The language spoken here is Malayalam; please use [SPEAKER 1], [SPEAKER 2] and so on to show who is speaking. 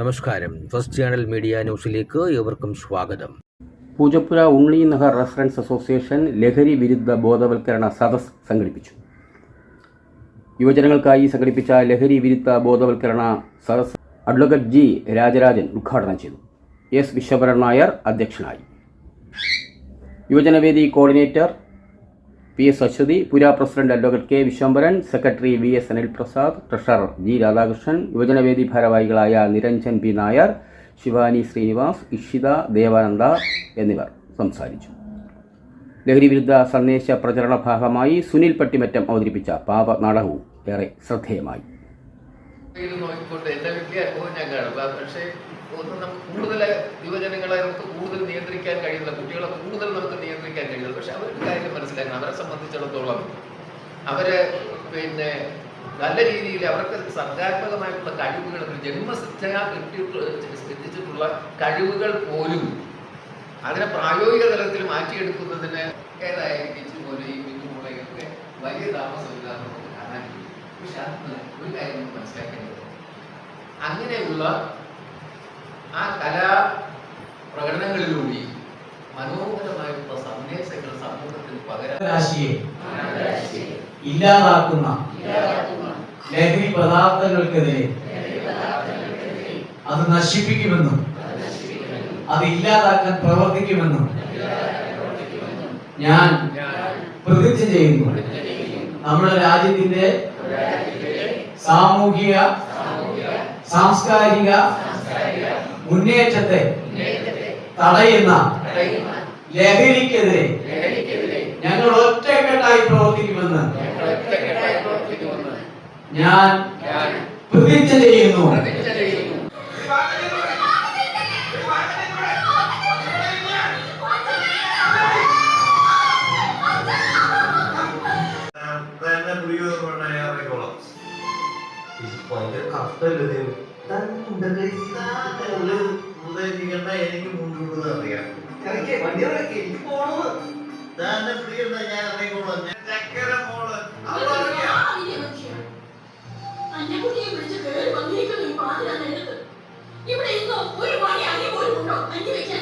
[SPEAKER 1] നമസ്കാരം. ഫസ്റ്റ് ചാനൽ മീഡിയ ന്യൂസിലേക്ക് ഏവർക്കും സ്വാഗതം.
[SPEAKER 2] പൂജപ്പുര ഉണ്ണി നഗർ റെസിഡൻസ് അസോസിയേഷൻ ലഹരി വിരുദ്ധ ബോധവൽക്കരണ സദസ് സംഘടിപ്പിച്ചു. യുവജനങ്ങൾക്കായി സംഘടിപ്പിച്ച ലഹരി വിരുദ്ധ ബോധവൽക്കരണ സദസ് അഡ്വക്കേറ്റ് ജി രാജരാജൻ ഉദ്ഘാടനം ചെയ്തു. എസ് വിശ്വഭരൻ നായർ അധ്യക്ഷനായി. യുവജനവേദി കോർഡിനേറ്റർ പി എസ് അശ്വതി പുര president advocate K Viswambharan secretary V S Anil Prasad treasurer G Radhakrishnan യുവജനവേദി ഭാരവാഹികളായ നിരഞ്ജൻ പി നായർ ശിവാനി ശ്രീനിവാസ് ഇഷിത ദേവാനന്ദ എന്നിവർ സംസാരിച്ചു. ലഹരി വിരുദ്ധ സന്ദേശ പ്രചരണ ഭാഗമായി സുനിൽ പട്ടിമറ്റം അവതരിപ്പിച്ച പാപ നാടകവും ഏറെ ശ്രദ്ധേയമായി.
[SPEAKER 3] നോക്കിക്കൊണ്ട് എന്റെ വലിയ അനുഭവം ഞാൻ കാണുക പക്ഷെ ഒന്ന് നമുക്ക് കൂടുതൽ യുവജനങ്ങളെ നമുക്ക് കൂടുതൽ നിയന്ത്രിക്കാൻ കഴിയുന്ന കുട്ടികളെ കൂടുതൽ നമുക്ക് നിയന്ത്രിക്കാൻ കഴിയുന്നത്. പക്ഷെ അവരുടെ കാര്യം മനസ്സിലാക്കണം. അവരെ സംബന്ധിച്ചിടത്തോളം അവരെ പിന്നെ നല്ല രീതിയിൽ അവർക്ക് സർഗാത്മകമായിട്ടുള്ള കഴിവുകൾ ജന്മസിദ്ധയാ കിട്ടിയിട്ടുള്ള കഴിവുകൾ പോലും അതിനെ പ്രായോഗിക തലത്തിൽ മാറ്റിയെടുക്കുന്നതിന് ഏതായാലും പോലെയും ഒക്കെ വലിയ താമസമില്ലാതെ നമുക്ക് കാണാൻ കഴിയും പക്ഷെ അത് ഒരു കാര്യം നമുക്ക് മനസ്സിലാക്കേണ്ടത് അങ്ങനെയുള്ള ആ കലാ പ്രകടനങ്ങളിലൂടെ മനോഹരമായിട്ടുള്ള സന്ദേശങ്ങൾ സമൂഹത്തിൽ പകരാശിയെ
[SPEAKER 4] രാശിയെ ഇല്ലാതാക്കുന്ന ലഹരി പദാർത്ഥങ്ങൾക്കെതിരെ അത് നശിപ്പിക്കുമെന്നും അത് ഇല്ലാതാക്കാൻ പ്രവർത്തിക്കുമെന്നും ഞാൻ പ്രതിജ്ഞ ചെയ്യുന്നു. നമ്മുടെ രാജ്യത്തിന്റെ സാമൂഹിക സാംസ്കാരിക മുന്നേറ്റത്തെ തടയുന്ന ലഹരിക്കെതിരെ ഞങ്ങൾ ഒറ്റക്കെട്ടായി പ്രവർത്തിക്കുമെന്ന് ഞാൻ പ്രതിജ്ഞ ചെയ്യുന്നു.
[SPEAKER 5] ഉണ്ടായാറിക്കോളാം എനിക്ക് മുന്നോട്ട് അറിയാം. എനിക്ക് പോണത്. ഫ്രീ ഉണ്ടാ ഞാൻ അറിയിക്കോളാം ഞാൻ ചക്കര മോൾ. ഇവിടെ
[SPEAKER 6] ഇന്ന് ഒരു മണി അങ്ങനെ പോലും ഉണ്ടോ? അഞ്ചു വെച്ചാൽ